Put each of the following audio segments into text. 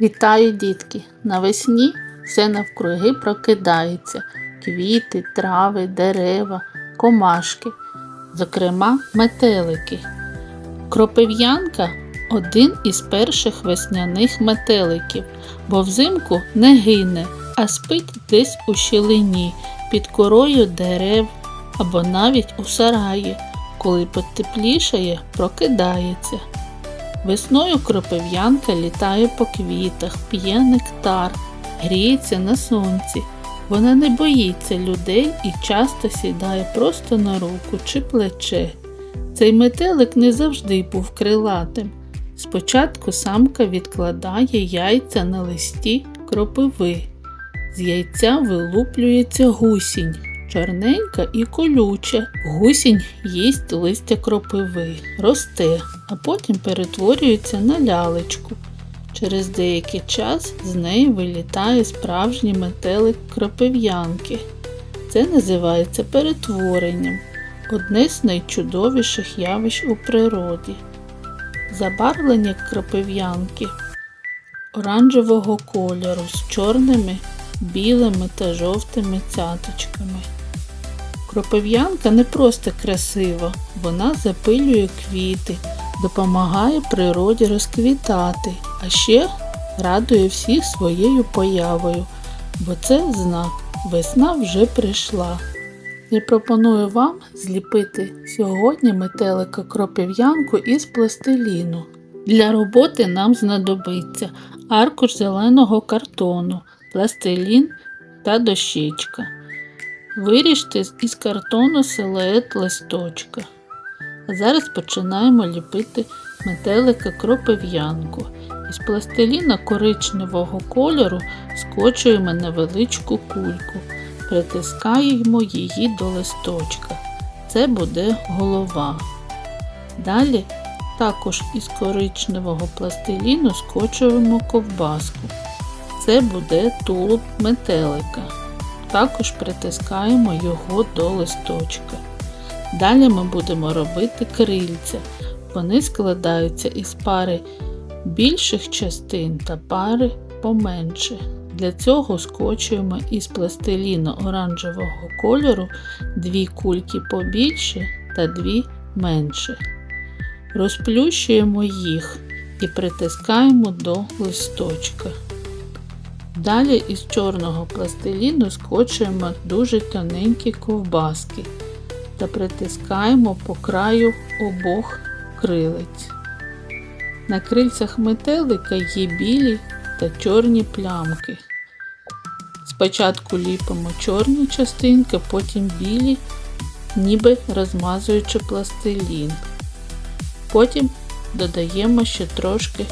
Вітаю, дітки! Навесні все навкруги прокидається. Квіти, трави, дерева, комашки, зокрема, метелики. Кропив'янка один із перших весняних метеликів, бо взимку не гине, а спить десь у щілині, під корою дерев або навіть у сараї. Коли потеплішає, прокидається. Весною кропив'янка літає по квітах, п'є нектар, гріється на сонці. Вона не боїться людей і часто сідає просто на руку чи плече. Цей метелик не завжди був крилатим. Спочатку самка відкладає яйця на листі кропиви. З яйця вилуплюється гусінь, чорненька і колюча. Гусінь їсть листя кропиви, росте, а потім перетворюється на лялечку. Через деякий час з неї вилітає справжній метелик кропив'янки. Це називається перетворенням, одне з найчудовіших явищ у природі. Забарвлення кропив'янки оранжевого кольору з чорними, білими та жовтими цяточками. Кропив'янка не просто красива, вона запилює квіти, допомагає природі розквітати, а ще радує всіх своєю появою, бо це знак весна вже прийшла. Я пропоную вам зліпити сьогодні метелика кропив'янку із пластиліну. Для роботи нам знадобиться аркуш зеленого картону, пластилін та дощечка. Виріжте із картону силует листочка. А зараз починаємо ліпити метелика кропив'янку. Із пластиліна коричневого кольору скочуємо невеличку кульку, притискаємо її до листочка. Це буде голова. Далі також із коричневого пластиліну скочуємо ковбаску. Це буде тулуб метелика. Також притискаємо його до листочка. Далі ми будемо робити крильця. Вони складаються із пари більших частин та пари поменше. Для цього скочуємо із пластиліну оранжевого кольору дві кульки побільше та дві менше. Розплющуємо їх і притискаємо до листочка. Далі із чорного пластиліну скочуємо дуже тоненькі ковбаски та притискаємо по краю обох крилиць. На крильцях метелика є білі та чорні плямки. Спочатку ліпимо чорні частинки, потім білі, ніби розмазуючи пластилін. Потім додаємо ще трошки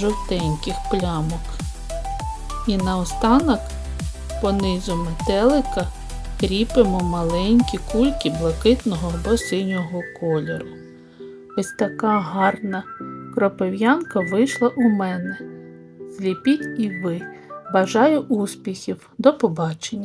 жовтеньких плямок. І наостанок по низу метелика кріпимо маленькі кульки блакитного або синього кольору. Ось така гарна кропив'янка вийшла у мене. Зліпіть і ви. Бажаю успіхів. До побачення!